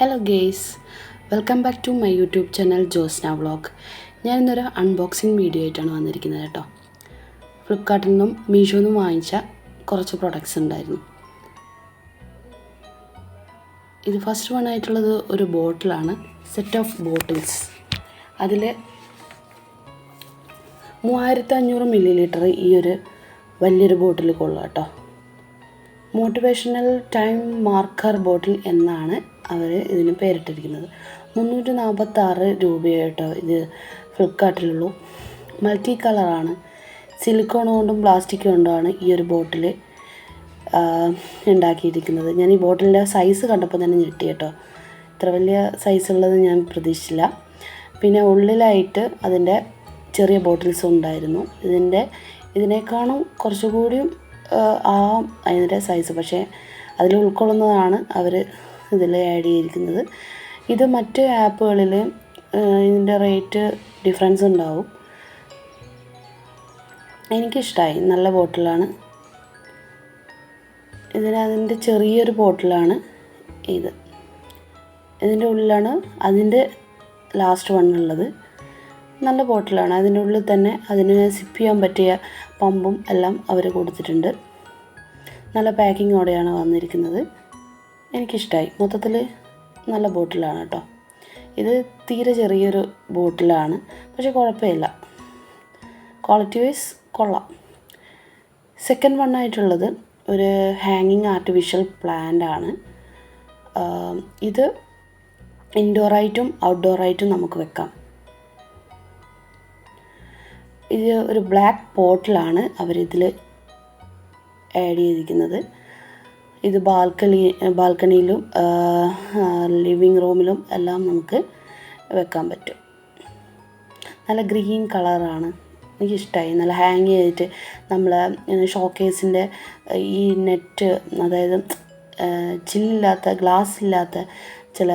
Hello guys welcome back to my YouTube channel Josna vlog ഞാൻ ഇന്നൊരു unboxing video ആയിട്ടാണ് വന്നിരിക്കുന്നത് കേട്ടോ. ഫ്ലിപ്കാർട്ടിൽ നിന്നും മീഷോയിൽ നിന്നും വാങ്ങിച്ച കുറച്ച് പ്രൊഡക്ട്സ് ഉണ്ടായിരുന്നു. ഇത് ഫസ്റ്റ് വൺ ആയിട്ടുള്ളത് ഒരു ബോട്ടിലാണ് സെറ്റ് ഓഫ് ബോട്ടിൽസ് അതിൽ മൂവായിരത്തി അഞ്ഞൂറ് മില്ലി ലിറ്റർ ഈ ഒരു വലിയൊരു ബോട്ടിൽ കൊള്ളുക കേട്ടോ. മോട്ടിവേഷണൽ ടൈം മാർക്കർ ബോട്ടിൽ എന്നാണ് അവർ ഇതിന് പേരിട്ടിരിക്കുന്നത്. മുന്നൂറ്റി നാൽപ്പത്തി ആറ് രൂപയായിട്ടോ ഇത് ഫ്ലിപ്കാർട്ടിലുള്ളൂ. മൾട്ടി കളറാണ് സിലിക്കോൺ കൊണ്ടും പ്ലാസ്റ്റിക് കൊണ്ടുമാണ് ഈ ഒരു ബോട്ടിൽ ഉണ്ടാക്കിയിരിക്കുന്നത്. ഞാൻ ഈ ബോട്ടിലിന്റെ സൈസ് കണ്ടപ്പോൾ തന്നെ ഞെട്ടി കേട്ടോ. ഇത്ര വലിയ സൈസുള്ളത് ഞാൻ പ്രതീക്ഷിച്ചില്ല. പിന്നെ ഉള്ളിലായിട്ട് അതിന്റെ ചെറിയ ബോട്ടിൽസും ഉണ്ടായിരുന്നു. ഇതിന്റെ ഇതിനേക്കാളും കുറച്ചുകൂടിയും ആ അതിന്റെ സൈസ് പക്ഷേ അതിൽ ഉൾക്കൊള്ളുന്നതാണ് അവർ ഇതിൽ ആഡ് ചെയ്തിരിക്കുന്നത്. ഇത് മറ്റ് ആപ്പുകളിൽ ഇതിന്റെ റേറ്റ് ഡിഫറൻസ് ഉണ്ടാവും. എനിക്കിഷ്ടമായി നല്ല ബോട്ടിലാണ് ഇതിന് അതിന്റെ ചെറിയൊരു ബോട്ടിലാണ് ഇത്. ഇതിന്റെ ഉള്ളിലാണ് അതിന്റെ ലാസ്റ്റ് വൺ ഉള്ളത്. നല്ല ബോട്ടിലാണ്. അതിന്റെ ഉള്ളിൽ തന്നെ അതിന് സിപ്പ് ചെയ്യാൻ പറ്റിയ പമ്പും എല്ലാം അവർ കൊടുത്തിട്ടുണ്ട്. നല്ല പാക്കിങ്ങോടെയാണ് വന്നിരിക്കുന്നത്. എനിക്കിഷ്ടമായി മൊത്തത്തിൽ നല്ല ബോട്ടിലാണ് കേട്ടോ. ഇത് തീരെ ചെറിയൊരു ബോട്ടിലാണ്. പക്ഷേ കുഴപ്പമില്ല. ക്വാളിറ്റി വൈസ് കൊള്ളാം. സെക്കൻഡ് വൺ ആയിട്ടുള്ളത് ഒരു ഹാങ്ങിങ് ആർട്ടിഫിഷ്യൽ പ്ലാന്റ് ആണ്. ഇത് ഇൻഡോറായിട്ടും ഔട്ട്ഡോറായിട്ടും നമുക്ക് വെക്കാം. ഇത് ഒരു ബ്ലാക്ക് പോട്ടിലാണ് അവരിതിൽ ആഡ് ചെയ്തിരിക്കുന്നത്. ഇത് ബാൽക്കണി ബാൽക്കണിയിലും ലിവിങ് റൂമിലും എല്ലാം നമുക്ക് വെക്കാൻ പറ്റും. നല്ല ഗ്രീൻ കളറാണ് എനിക്കിഷ്ടമായി നല്ല ഹാങ് ചെയ്തിട്ട് നമ്മൾ ഷോക്കേസിന്റെ ഈ നെറ്റ് അതായത് ചില്ലില്ലാത്ത ഗ്ലാസ് ഇല്ലാത്ത ചില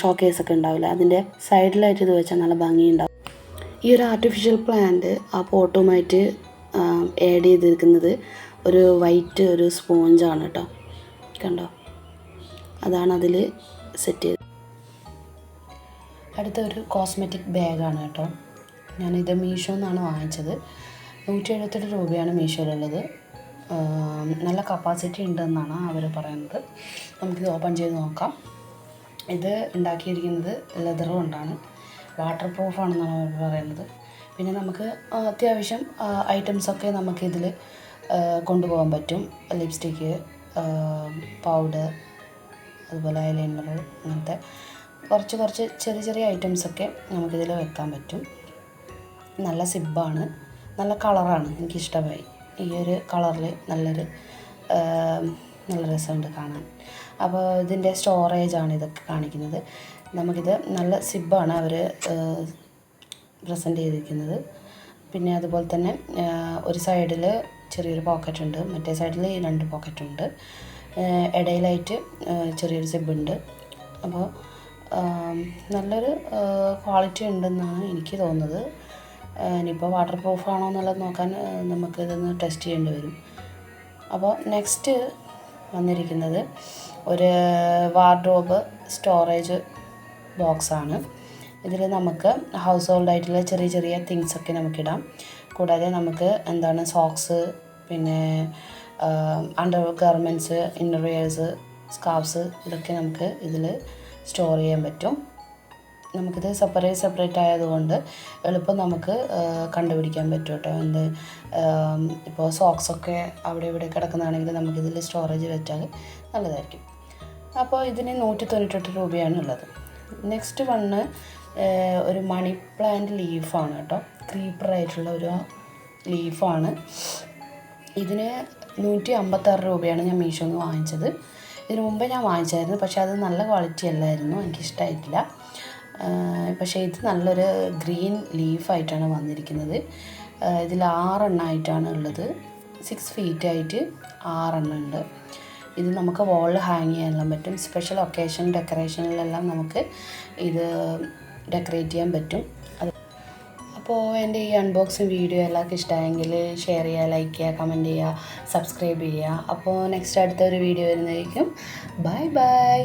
ഷോക്കേസൊക്കെ ഉണ്ടാവില്ല? അതിന്റെ സൈഡിലായിട്ട് ഇത് വെച്ചാൽ നല്ല ഭംഗിയുണ്ടാവും. ഈ ഒരു ആർട്ടിഫിഷ്യൽ പ്ലാന്റ് ആ പോട്ടുമായിട്ട് ആഡ് ചെയ്തിരിക്കുന്നത് ഒരു വൈറ്റ് ഒരു സ്പോഞ്ചാണ് കേട്ടോ കണ്ടോ? അതാണ് അതിൽ സെറ്റ് ചെയ്ത്. അടുത്ത ഒരു കോസ്മെറ്റിക് ബാഗാണ് കേട്ടോ ഞാനിത് മീഷോ എന്നാണ് വാങ്ങിച്ചത്. നൂറ്റി എഴുപത്തെട്ട് രൂപയാണ് മീഷോയിലുള്ളത്. നല്ല കപ്പാസിറ്റി ഉണ്ടെന്നാണ് അവർ പറയുന്നത്. നമുക്കിത് ഓപ്പൺ ചെയ്ത് നോക്കാം. ഇത് ഉണ്ടാക്കിയിരിക്കുന്നത് ലെതർ കൊണ്ടാണ്. വാട്ടർ പ്രൂഫാണെന്നാണ് അവർ പറയുന്നത്. പിന്നെ നമുക്ക് അത്യാവശ്യം ഐറ്റംസൊക്കെ നമുക്കിതിൽ കൊണ്ടുപോകാൻ പറ്റും. ലിപ്സ്റ്റിക്ക് പൗഡർ അതുപോലെ ഐലൈനർ അങ്ങനത്തെ കുറച്ച് കുറച്ച് ചെറിയ ചെറിയ ഐറ്റംസൊക്കെ നമുക്കിതിൽ വെക്കാൻ പറ്റും. നല്ല സിബാണ്. നല്ല കളറാണ് എനിക്കിഷ്ടമായി. ഈ ഒരു കളറിൽ നല്ലൊരു നല്ല രസമുണ്ട് കാണാൻ. അപ്പോൾ ഇതിന്റെ സ്റ്റോറേജാണ് ഇതൊക്കെ കാണിക്കുന്നത്. നമുക്കിത് നല്ല സിബാണ് അവർ പ്രസന്റ് ചെയ്തിരിക്കുന്നത്. പിന്നെ അതുപോലെ തന്നെ ഒരു സൈഡിൽ ചെറിയൊരു പോക്കറ്റ് ഉണ്ട് മറ്റേ സൈഡിൽ ഈ രണ്ട് പോക്കറ്റ് ഉണ്ട് ഇടയിലായിട്ട് ചെറിയൊരു സിബുണ്ട്. അപ്പോൾ നല്ലൊരു ക്വാളിറ്റി ഉണ്ടെന്നാണ് എനിക്ക് തോന്നുന്നത്. ഇനിയിപ്പോൾ വാട്ടർ പ്രൂഫ് ആണോ എന്നുള്ളത് നോക്കാൻ നമുക്ക് ഇതൊന്ന് ടെസ്റ്റ് ചെയ്യേണ്ടി വരും. അപ്പോൾ നെക്സ്റ്റ് വന്നിരിക്കുന്നത് ഒരു വാർഡ്രോബ് സ്റ്റോറേജ് ബോക്സാണ്. ഇതിൽ നമുക്ക് ഹൗസ് ഹോൾഡ് ആയിട്ടുള്ള ചെറിയ ചെറിയ തിങ്സൊക്കെ നമുക്കിടാം. കൂടാതെ നമുക്ക് എന്താണ് സോക്സ് പിന്നെ അണ്ടർ ഗാർമെന്റ്സ് ഇന്നർവെയേഴ്സ് സ്കാർഫ്സ് ഇതൊക്കെ നമുക്ക് ഇതിൽ സ്റ്റോർ ചെയ്യാൻ പറ്റും. നമുക്കിത് സെപ്പറേറ്റ് സെപ്പറേറ്റ് ആയതുകൊണ്ട് എളുപ്പം നമുക്ക് കണ്ടുപിടിക്കാൻ പറ്റും കേട്ടോ. എന്ത് ഇപ്പോൾ സോക്സൊക്കെ അവിടെ ഇവിടെ കിടക്കുന്നതാണെങ്കിൽ നമുക്കിതിൽ സ്റ്റോറേജ് വെച്ചാൽ നല്ലതായിരിക്കും. അപ്പോൾ ഇതിന് നൂറ്റി തൊണ്ണൂറ്റെട്ട് രൂപയാണ് ഉള്ളത് നെക്സ്റ്റ് വണ്ണ് ഒരു മണി പ്ലാന്റ് ലീഫാണ് കേട്ടോ. ക്രീപ്പറായിട്ടുള്ള ഒരു ലീഫാണ് ഇതിന് നൂറ്റി അമ്പത്താറ് രൂപയാണ് ഞാൻ മീഷോ നിന്ന് വാങ്ങിച്ചത്. ഇതിന് മുമ്പേ ഞാൻ വാങ്ങിച്ചായിരുന്നു പക്ഷേ അത് നല്ല ക്വാളിറ്റി അല്ലായിരുന്നു എനിക്കിഷ്ടമായിട്ടില്ല പക്ഷേ ഇത് നല്ലൊരു ഗ്രീൻ ലീഫായിട്ടാണ് വന്നിരിക്കുന്നത്. ഇതിൽ ആറെണ്ണമായിട്ടാണ് ഉള്ളത്. സിക്സ് ഫീറ്റ് ആയിട്ട് ആറെണ്ണം ഉണ്ട്. ഇത് നമുക്ക് വാളിൽ ഹാങ് ചെയ്യാനെല്ലാം പറ്റും. സ്പെഷ്യൽ ഒക്കേഷൻ ഡെക്കറേഷനിലെല്ലാം നമുക്ക് ഇത് ഡെക്കറേറ്റ് ചെയ്യാൻ പറ്റും. അപ്പോൾ എന്റെ ഈ അൺബോക്സിങ് വീഡിയോ എല്ലാവർക്കും ഇഷ്ടമായെങ്കിൽ ഷെയർ ചെയ്യുക ലൈക്ക് ചെയ്യുക കമന്റ് ചെയ്യുക സബ്സ്ക്രൈബ് ചെയ്യുക. അപ്പോൾ നെക്സ്റ്റ് അടുത്തൊരു വീഡിയോ വരുന്നതായിരിക്കും. Bye bye